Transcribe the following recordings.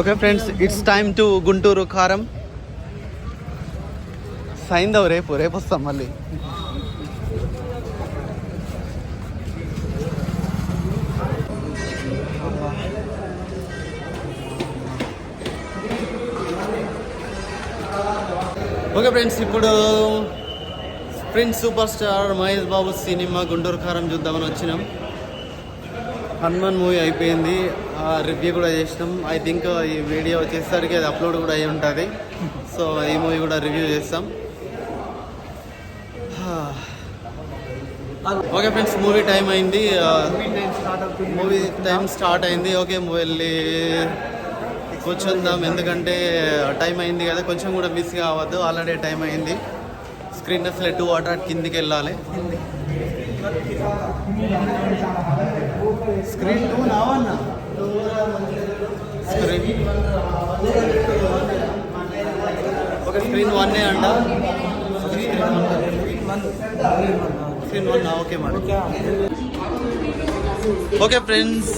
Okay friends it's time to Guntur Kaaram Saindhav రేపు రేపు వస్తాం మళ్ళీ ఓకే ఫ్రెండ్స్ ఇప్పుడు prince super star Mahesh Babu cinema Guntur Kaaram చూద్దామని వచ్చినాం. హనుమాన్ మూవీ అయిపోయింది. ఆ రివ్యూ కూడా చేసినాం. ఐ థింక్ ఈ వీడియో వచ్చేసరికి అది అప్లోడ్ కూడా అయి ఉంటుంది. సో ఈ మూవీ కూడా రివ్యూ చేస్తాం. ఓకే ఫ్రెండ్స్ మూవీ టైం అయింది. మూవీ టైం స్టార్ట్ అయింది. ఓకే వెళ్ళి కూర్చుందాం. ఎందుకంటే టైం అయింది కదా కొంచెం కూడా మిస్ కావద్దు. ఆల్రెడీ టైం అయింది. స్క్రీన్ అసలు టూ వాటర్ కిందికి వెళ్ళాలి? స్క్రీన్ టూ నావన్నా? స్క్రీన్. ఒక స్క్రీన్ వన్ అంట. Screen one okay okay friends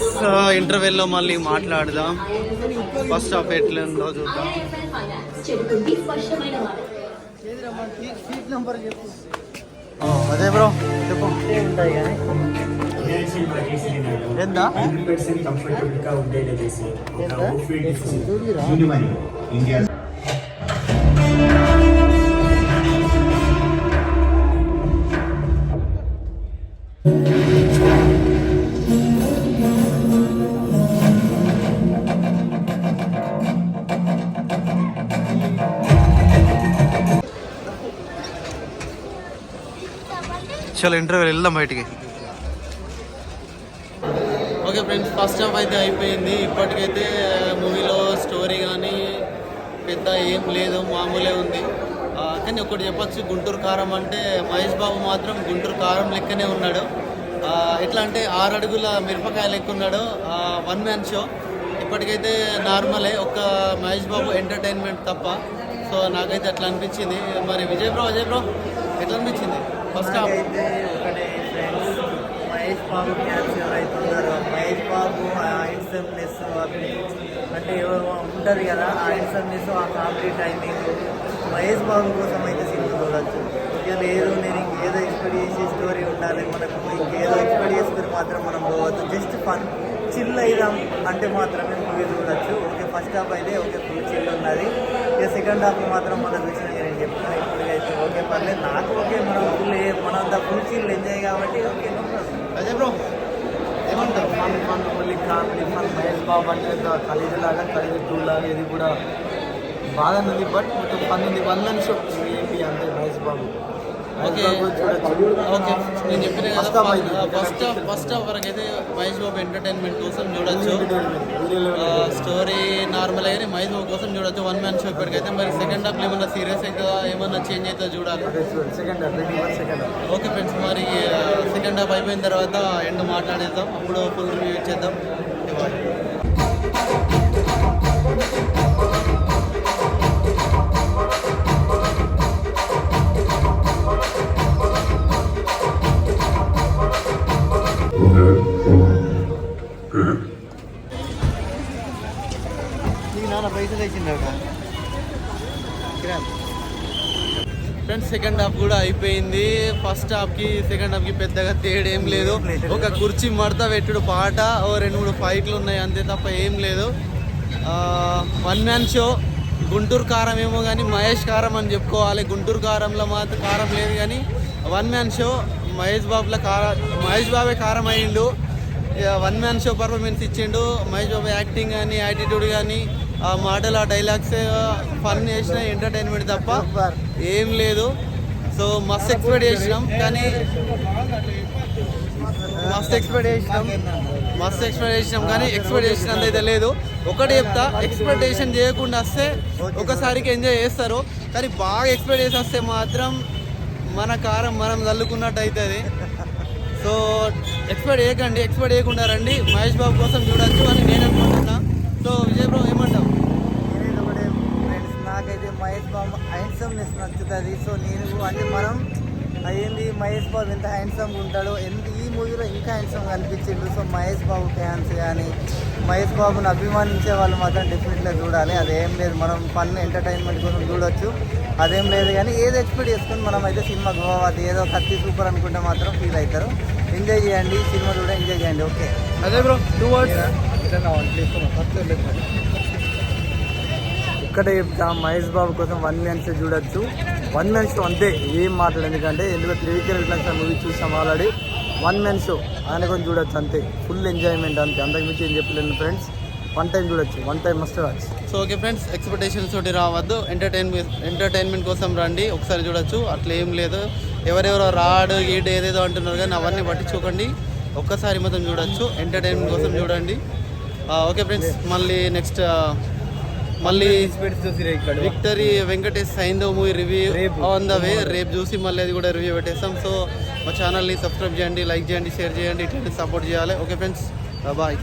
ఇంటర్వెల్లో మళ్ళీ మాట్లాడదాం. ఫస్ట్ హాఫ్ ఎట్లుందో చూద్దాం. అదే బ్రో చెప్పు. ఎంత హండ్రెడ్ పర్సెంట్ కంఫర్టబుల్ చలో ఇంటర్వ్యూ వెళ్దాం బయటికి. ఓకే ఫ్రెండ్స్ ఫస్ట్ హాఫ్ అయితే అయిపోయింది. ఇప్పటికైతే మూవీలో స్టోరీ కానీ పెద్ద ఏం లేదు మామూలే ఉంది. కానీ ఒకటి చెప్పొచ్చు గుంటూరు కారం అంటే మహేష్ బాబు మాత్రం గుంటూరు కారం లెక్కనే ఉన్నాడు. ఎట్లా అంటే ఆరు అడుగుల మిరపకాయ లెక్క ఉన్నాడు వన్ మ్యాన్ షో ఇప్పటికైతే నార్మలే ఒక మహేష్ బాబు ఎంటర్టైన్మెంట్ తప్ప. సో నాకైతే అట్లా అనిపించింది. మరి విజయ్ బ్రో విజయ్ బ్రో ఎట్లా అనిపించింది? ఫస్ట్ అయితే ఒకటే ఫ్రెండ్స్ మహేష్ బాబు ఫ్యాన్స్ ఎవరైతున్నారో మహేష్ బాబు ఆ హ్యాండ్సమ్నెస్ అంటే ఎవరు ఉంటుంది కదా ఆ హ్యాండ్సమ్నెస్ ఆ కామెడీ టైమింగ్ మహేష్ బాబు కోసం అయితే సినిమా చూడొచ్చు. ఇక లేదు నేను ఇంకేదో ఎక్స్పెక్ట్ చేసే స్టోరీ ఉండాలి. మనకు ఇంకేదో ఎక్స్పెక్ట్ చేసుకుని మాత్రం మనం పోవద్దు. జస్ట్ ఫన్ చిల్ అయిదాం. అంటే మాత్రమే మూవీ చూడొచ్చు. ఓకే ఫస్ట్ హాఫ్ అయితే ఓకే ఫుల్ చిల్ ఉన్నది. ఇక సెకండ్ హాఫ్ మాత్రం మనం చూసిన నేను చెప్తున్నా ఇప్పటికైతే ఓకే పర్లేదు. నాకు ఓకే మనం ఫుల్ మనం అంత ఫుల్ చిల్ ఎంజాయ్ కాబట్టి ఓకే అదే బ్రో ఏమంటారు? Fun fun only comedy fun Mahesh Babu అంటే ఖరీదు లాగా ఖరీదు టూ లాగా ఇది కూడా బాగా ఉంది బట్ మొత్తం ఫన్ ఉంది. వన్ మ్యాన్ షో ఏంటి అంటే మహేష్ బాబు. ఓకే. ఓకే. నేను చెప్పిన కదా. ఫస్ట్ ఫస్ట్ హాఫ్ వరకు అయితే మహేష్ బాబు ఎంటర్టైన్మెంట్ కోసం చూడొచ్చు. స్టోరీ నార్మల్ అయినా మహేష్ బాబు కోసం చూడొచ్చు. వన్ మ్యాన్ షో ఇప్పటికైతే మరి సెకండ్ హాఫ్ ఏమన్నా సీరియస్ అవుతుందా ఏమన్నా చేంజ్ అవుతుందో చూడాలి. ఓకే ఫ్రెండ్స్ మరి సెకండ్ హాఫ్ అయిపోయిన తర్వాత ఎండ్ మాట్లాడేద్దాం. అప్పుడు ఫుల్ రివ్యూ ఇచ్చేద్దాం. పైసలు ఫ్రెండ్స్ సెకండ్ హాఫ్ కూడా అయిపోయింది. ఫస్ట్ హాఫ్కి సెకండ్ హాఫ్కి పెద్దగా తేడా ఏం లేదు. ఒక కుర్చీ మడత పెట్టుడు పాట ఓ రెండు మూడు ఫైట్లు ఉన్నాయి అంతే తప్ప ఏం లేదు. వన్ మ్యాన్ షో గుంటూరు కారం ఏమో కానీ మహేష్ కారం అని చెప్పుకోవాలి. గుంటూరు కారంలో మాత్రం కారం లేదు కానీ వన్ మ్యాన్ షో మహేష్ బాబులో కారం మహేష్ బాబే కారం అయ్యిండు. వన్ మ్యాన్ షో పర్ఫార్మెన్స్ ఇచ్చిండు. మహేష్ బాబు యాక్టింగ్ కానీ యాటిట్యూడ్ కానీ ఆ మాటలు ఆ డైలాగ్స్ ఫన్ చేసిన ఎంటర్టైన్మెంట్ తప్ప ఏం లేదు. సో మస్త్ ఎక్స్పెక్ట్ చేసినాం కానీ మస్త్ ఎక్స్పెక్ట్ చేసినాం. మస్త్ ఎక్స్పెక్ట్ చేసినాం కానీ ఎక్స్పెక్ట్ చేసినంత అయితే లేదు. ఒకటి చెప్తా ఎక్స్పెక్టేషన్ చేయకుండా వస్తే ఒకసారికి ఎంజాయ్ చేస్తారు కానీ బాగా ఎక్స్పెక్ట్ చేసి వస్తే మాత్రం మన కారం మనం చల్లుకున్నట్టు అవుతుంది. సో ఎక్స్పెక్ట్ చేయకండి ఎక్స్పెక్ట్ చేయకుండా రండి. మహేష్ బాబు కోసం చూడొచ్చు అని నేను అనుకుంటున్నా. సో విజయ్ బ్రో ఏమంటావు? నాకైతే మహేష్ బాబు హ్యాండ్సమ్నెస్ నచ్చుతుంది. సో నేను అంటే మనం అయ్యింది మహేష్ బాబు ఎంత హ్యాండ్సమ్గా ఉంటాడో. ఎంత ఈ మూవీలో ఇంకా హ్యాండ్సమ్ అనిపించిండు? సో మహేష్ బాబు ఫ్యాన్స్ కానీ మహేష్ బాబుని అభిమానించే వాళ్ళు మాత్రం డెఫినెట్గా చూడాలి. అదేం లేదు. మనం ఫన్ ఎంటర్టైన్మెంట్ కోసం చూడొచ్చు. అదేం లేదు కానీ ఏది ఎక్స్పెక్ట్ చేసుకొని మనం అయితే సినిమా గోవాది ఏదో కత్తి సూపర్ అనుకుంటే మాత్రం ఫీల్ అవుతారు. ఎంజాయ్ చేయండి. సినిమా కూడా ఎంజాయ్ చేయండి. ఓకే అదే బ్రో టూ వర్డ్స్ ఒక్కటే చెప్తా మహేష్ బాబు కోసం వన్ మ్యాన్ షో చూడొచ్చు. వన్ మ్యాన్ షో అంతే ఏం మాట్లాడు ఎందుకంటే ఎందుకంటే త్రివిక్రమ్ విలాస్ మూవీ చూసాం ఆల్రెడీ. వన్ మ్యాన్ షో ఆయన కొంచెం చూడొచ్చు అంతే. ఫుల్ ఎంజాయ్మెంట్ అంతే. అంతకు మించి ఏం చెప్పలేను ఫ్రెండ్స్. వన్ టైం చూడొచ్చు. One time must watch. So okay friends expectations తోటి రావద్దు. ఎంటర్టైన్మెంట్ ఎంటర్టైన్మెంట్ కోసం రండి. ఒకసారి చూడొచ్చు. అట్లా ఏం లేదు. ఎవరెవరో రాడు గీడు ఏదేదో అంటున్నారు కానీ అవన్నీ పట్టించుకోకండి. ఒక్కసారి మొత్తం చూడొచ్చు. ఎంటర్టైన్మెంట్ కోసం చూడండి. ఓకే ఫ్రెండ్స్ మళ్ళీ నెక్స్ట్ మళ్ళీ victory Venkatesh Saindhav movie review on the way రేపు చూసి మళ్ళీ అది కూడా రివ్యూ పెట్టేస్తాం. సో మా ఛానల్ని సబ్స్క్రైబ్ చేయండి లైక్ చేయండి షేర్ చేయండి ఇట్లా సపోర్ట్ చేయాలి. Okay friends bye